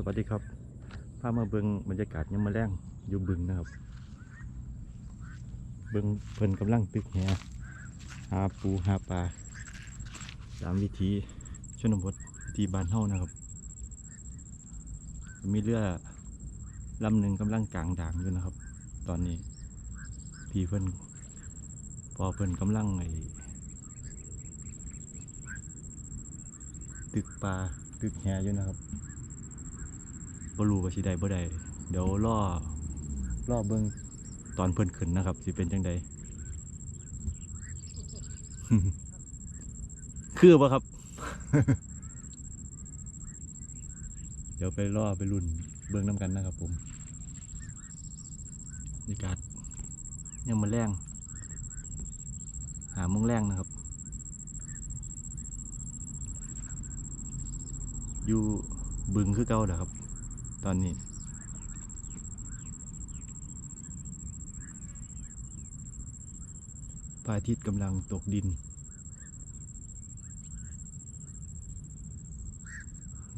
สวัสดีครับพามาเบิงบรรยากาศยามมาแรงอยู่บึงนะครับ เบิงเพิ่นกำลังตึกแหหาปูหาปลาตามวิธีชนบทวิธีบ้านเฮานะครับ มีเรือลำหนึ่งกำลังกลางด่างอยู่นะครับ ตอนนี้พี่เพิ่นพอเพิ่นกำลังไอ้ตึกปลาตึกแหอยู่นะครับ บ่รู้ว่าสิได้บ่ได้เดี๋ยวรอรอเบิ่งตอนเพิ่นขึ้นนะครับสิเป็นจังใดคือบ่ครับ เดี๋ยวไปรอไปรุ่นเบิ่งน้ำกันนะครับผมบรรยากาศยังมาแรงหาโมงแรงนะครับ อยู่บึงคือเก่าเด้อครับ ตอนนี้ พระอาทิตย์กำลังตกดิน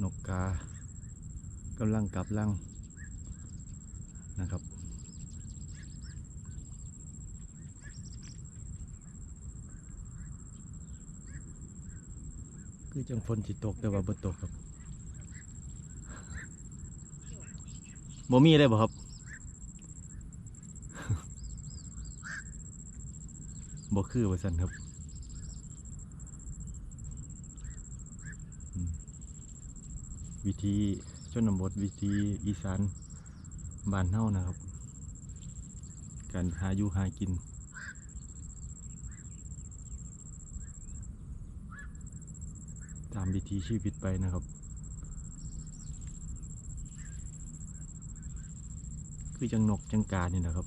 นกกากำลังกลับลังนะครับคือจังฝนสิตกแต่ว่าบ่ตกครับ บ่มีได้บ่ครับบ่คือว่าซั่นครับวิธีชนบทวิธีอีสานบ้านเฮานะครับ การหาอยู่หากิน ตามวิถีชีวิตไปนะครับ คือจังนกจังกานี่นะครับ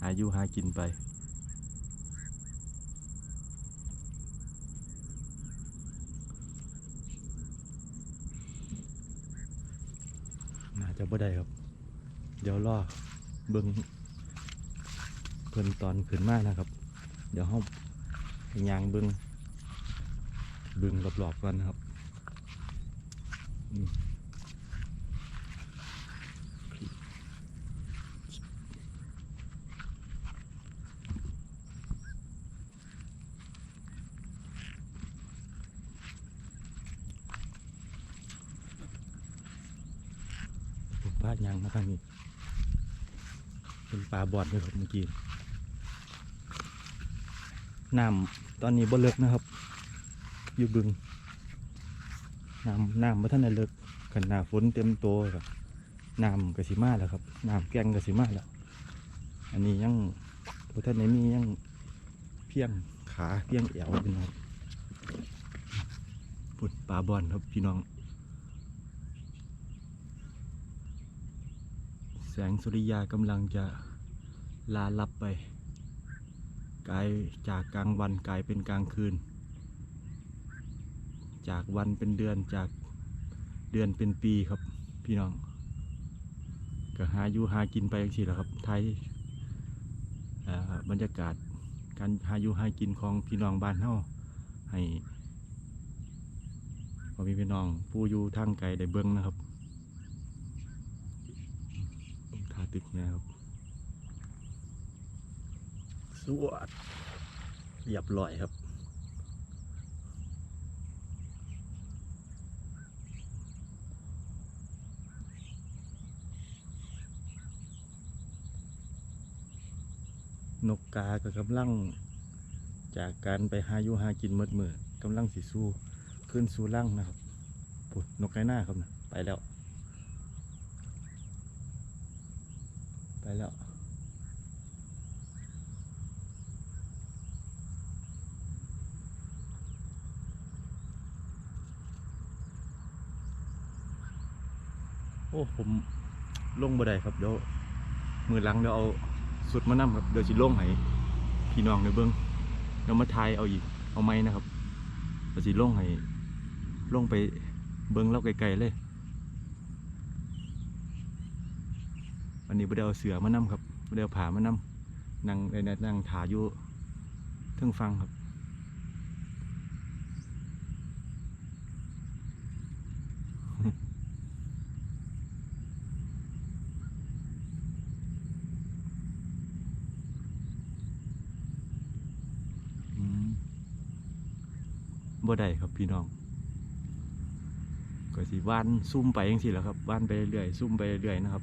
หายู่หากินไป น่าจะบ่ได้ครับ เดี๋ยวรอเบิ่งเพิ่นตอนขึ้นมานะครับ เดี๋ยวเฮาให้ยางเบิ่งบึงรอบๆกันนะครับ พลาดยังนะครับนี่เป็นปลาบอดเลยครับเมื่อกี้น้ำตอนนี้บ่เลิกนะครับ อยู่บึงน้ำน้ำมาท่านได้เลิกกันหนาฝนเต็มตัวครับน้ำกสิมาแล้วครับน้ำแกงกสิมาแล้วอันนี้ยังพท่านไหนมียังเพียงขาเพียงแอวพี่น้องพุดปลาบอลครับพี่น้อง แสงสุริยากำลังจะลาลับไปกลายจากกลางวันกลายเป็นกลางคืน จากวันเป็นเดือนจากเดือนเป็นปีครับพี่น้อง ก็หาอยู่หากินไปอย่างสี่แหละครับไทยบรรยากาศการหาอยู่หากินของพี่น้องบ้านเฮาให้พอมีพี่น้องผู้อยู่ทางไกลได้เบิ้งนะครับทา ตึกนะครับสวดเรียบร้อยครับนกกาก็กำลังจากการไปหาอยู่หากินเมืดมือกำลังสิสู้ขึ้นสู่ร่างนะครับปุ๊นกไก่หน้าครับนะไปแล้ว ไปแล้วโอ้ผมลงบ่ได้ครับเดี๋ยวมือหลังเดี๋ยวเอาสุดมานํครับเดี๋ยวสิลงให้พี่น้องในเบิ้องเดี๋ยวมาทายเอาอีกเอาไม้นะครับเดี๋ยวสิลงให้ลงไปเบิ้องเล่าไกลๆเลย วันนี้บ่ได้เอาเสือมานำครับบ่ได้เอาผามานำนั่งในนั่งถาอยู่เทิงฟังครับบ่ได้ครับพี่น้องก็สิว่านซุ่มไปยังสิแหละครับว่านไปเรื่อยซุ่มไปเรื่อยนะครับ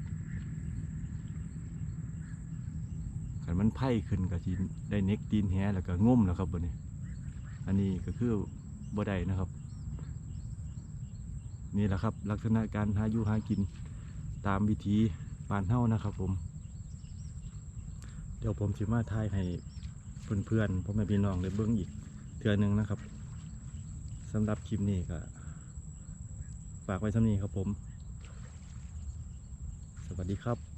ขันมันไพ่ขึ้นก็สิได้เน็กตีนแฮแล้วก็ง่มแล้วครับบัดนี้ อันนี้ก็คือบ่ได้นะครับ นี่แหละครับ ลักษณะการหาอยู่หากินตามวิธีปานเฮานะครับ ผม เดี๋ยวผมสิมาทายให้เพื่อนๆพ่อแม่พี่น้องได้เบิ่งอีกเทื่อหนึงนะครับสำหรับคลิปนี้ก็ฝากไว้สำนี้ครับผม สวัสดีครับ